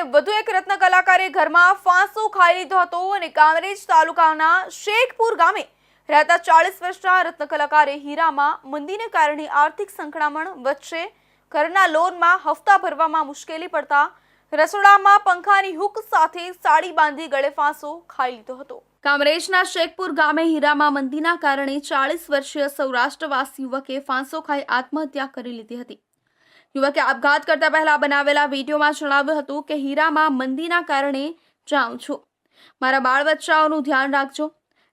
અને વધુ એક રત્ન કલાકારે ઘરમાં ફાંસો ખાઈ લીધો હતો અને કામરેજ તાલુકાના શેખપુર ગામે રહેતા ચાલીસ વર્ષના રત્ન કલાકારે હીરામાં મંદીને કારણે આર્થિક સંકળામણ વચ્ચે ઘરના લોનમાં હપ્તા ભરવામાં મુશ્કેલી પડતા રસોડામાં પંખાની હુક સાથે સાડી બાંધી ગળે ફાંસો ખાઈ લીધો હતો. કામરેજના શેખપુર ગામે હીરામાં મંદીના કારણે ચાલીસ વર્ષીય સૌરાષ્ટ્રવાસી યુવકે ફાંસો ખાઈ આત્મહત્યા કરી લીધી હતી. યુવકે આપઘાત કરતા પહેલા બનાવેલા વિડીયોમાં જણાવ્યું હતું કે હીરામાં મંદીના કારણે જાઉં છું. મારા બાળ બચ્ચાઓનું ધ્યાન રાખજો.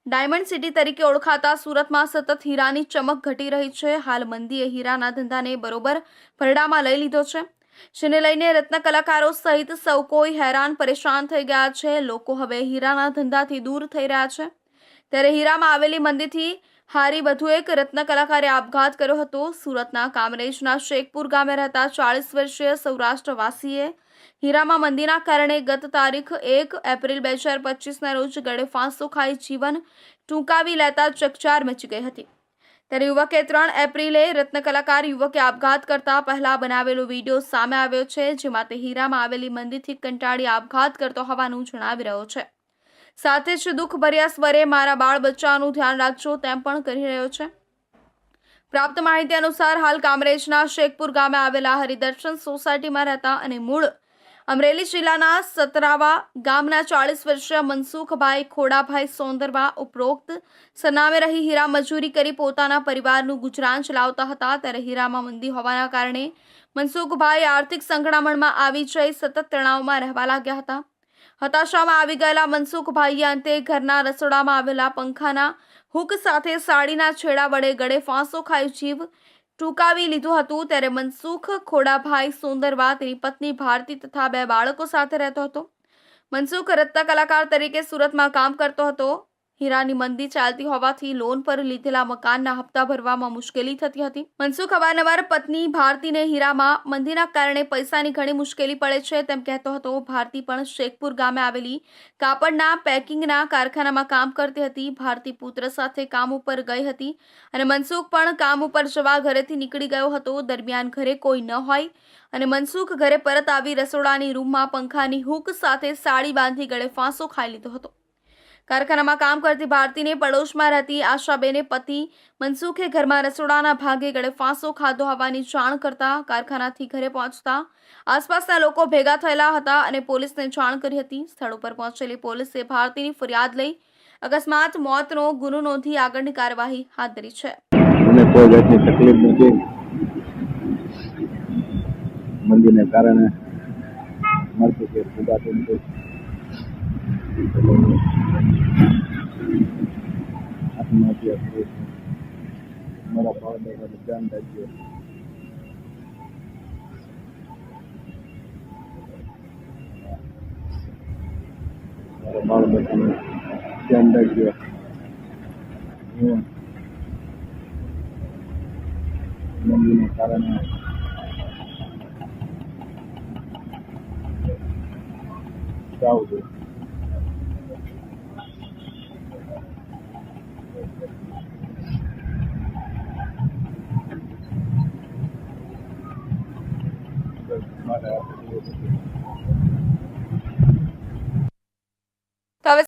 ડાયમંડ સિટી તરીકે ઓળખાતા સુરતમાં સતત હીરાની ચમક ઘટી રહી છે. હાલ મંદીએ હીરાના ધંધાને બરોબર ભરડામાં લઈ લીધો છે, જેને લઈને રત્ન કલાકારો સહિત સૌ કોઈ હેરાન પરેશાન થઈ ગયા છે. લોકો હવે હીરાના ધંધાથી દૂર થઈ રહ્યા છે. ત્યારે હીરામાં આવેલી મંદીથી હારી વધુ એક રત્ન કલાકારે આપઘાત કર્યો હતો. સુરતના કામરેજના શેખપુર ગામે રહેતા ચાળીસ વર્ષીય સૌરાષ્ટ્રવાસીએ હીરામાં મંદીના કારણે ગત તારીખ એક એપ્રિલ બે હજાર પચીસના રોજ ગળે ફાંસો ખાઈ જીવન ટૂંકાવી લેતા ચકચાર મચી ગઈ હતી. ત્યારે યુવકે ત્રણ એપ્રિલે રત્ન કલાકાર યુવકે આપઘાત કરતા પહેલા બનાવેલો વીડિયો સામે આવ્યો છે, જેમાં તે હીરામાં આવેલી મંદીથી કંટાળી આપઘાત કરતો હોવાનું જણાવી રહ્યો છે. સાથે જ દુઃખભર્યા સ્વરે મારા બાળ બચ્ચાનું ધ્યાન રાખજો તેમ પણ કરી રહ્યો છે. પ્રાપ્ત માહિતી અનુસાર હાલ કામરેજના શેખપુર ગામે આવેલા હરિદર્શન સોસાયટીમાં રહેતા અને મૂળ અમરેલી જિલ્લાના સતરાવા ગામના ચાળીસ વર્ષીય મનસુખભાઈ ખોડાભાઈ સોંદરવા ઉપરોક્ત સરનામે રહી હીરા મજૂરી કરી પોતાના પરિવારનું ગુજરાન ચલાવતા હતા ત્યારે હીરામાં મંદી હોવાના કારણે મનસુખભાઈ આર્થિક સંકળામણમાં આવી જઈ સતત તણાવમાં રહેવા લાગ્યા હતા. હતાશામાં આવી ગયેલા મનસુખભાઈએ અંતે ઘરના રસોડામાં આવેલા પંખાના હુક સાથે સાડીના છેડા વડે ગળે ફાંસો ખાઈ જીવ ટૂંકાવી લીધું હતું. ત્યારે મનસુખ ખોડાભાઈ સુંદરવા તેની પત્ની ભારતી તથા બે બાળકો સાથે રહેતો હતો. મનસુખ રત્ન કલાકાર તરીકે સુરતમાં કામ કરતો હતો. હીરાની મંદી ચાલતી હોવાથી લોન પર લીધેલા મકાનના હપ્તા ભરવામાં મુશ્કેલી થતી હતી. મનસુખ અવારનવાર પત્ની ભારતીને હીરામાં મંદીના કારણે પૈસાની ઘણી મુશ્કેલી પડે છે તેમ કહેતો હતો. ભારતી પણ શેખપુર ગામે આવેલી કાપડના પેકિંગના કારખાનામાં કામ કરતી હતી. ભારતી પુત્ર સાથે કામ ઉપર ગઈ હતી અને મનસુખ પણ કામ ઉપર જવા ઘરેથી નીકળી ગયો હતો. દરમિયાન ઘરે કોઈ ન હોય અને મનસુખ ઘરે પરત આવી રસોડાની રૂમમાં પંખાની હૂક સાથે સાડી બાંધી ગળે ફાંસો ખાઈ લીધો હતો. કારખાનામાં કામ કરતી ભારતીને પડોશમાં રહેતી આશાબેને પતિ મનસુખે ઘરમાં રસોડાના ભાગે ગળે ફાંસો ખાધો હોવાની જાણ કરતા કારખાનાથી ઘરે પહોંચતા આસપાસના લોકો ભેગા થયેલા હતા અને પોલીસને જાણ કરી હતી. સ્થળ ઉપર પહોંચેલી પોલીસે ભારતીની ફરિયાદ લઈ અકસ્માત, મોતનો ગુનો નોંધી આગળની કાર્યવાહી હાથ ધરી છે. મને કારણે મળતું કે ફુગાતું નથી આત્મહત્યા કરી છે મારા બાળ બચ્ચાનું ધ્યાન રાખજો મારા બાળ બચ્ચાનું ધ્યાન રાખજો હું મંદીને કારણે જાઉં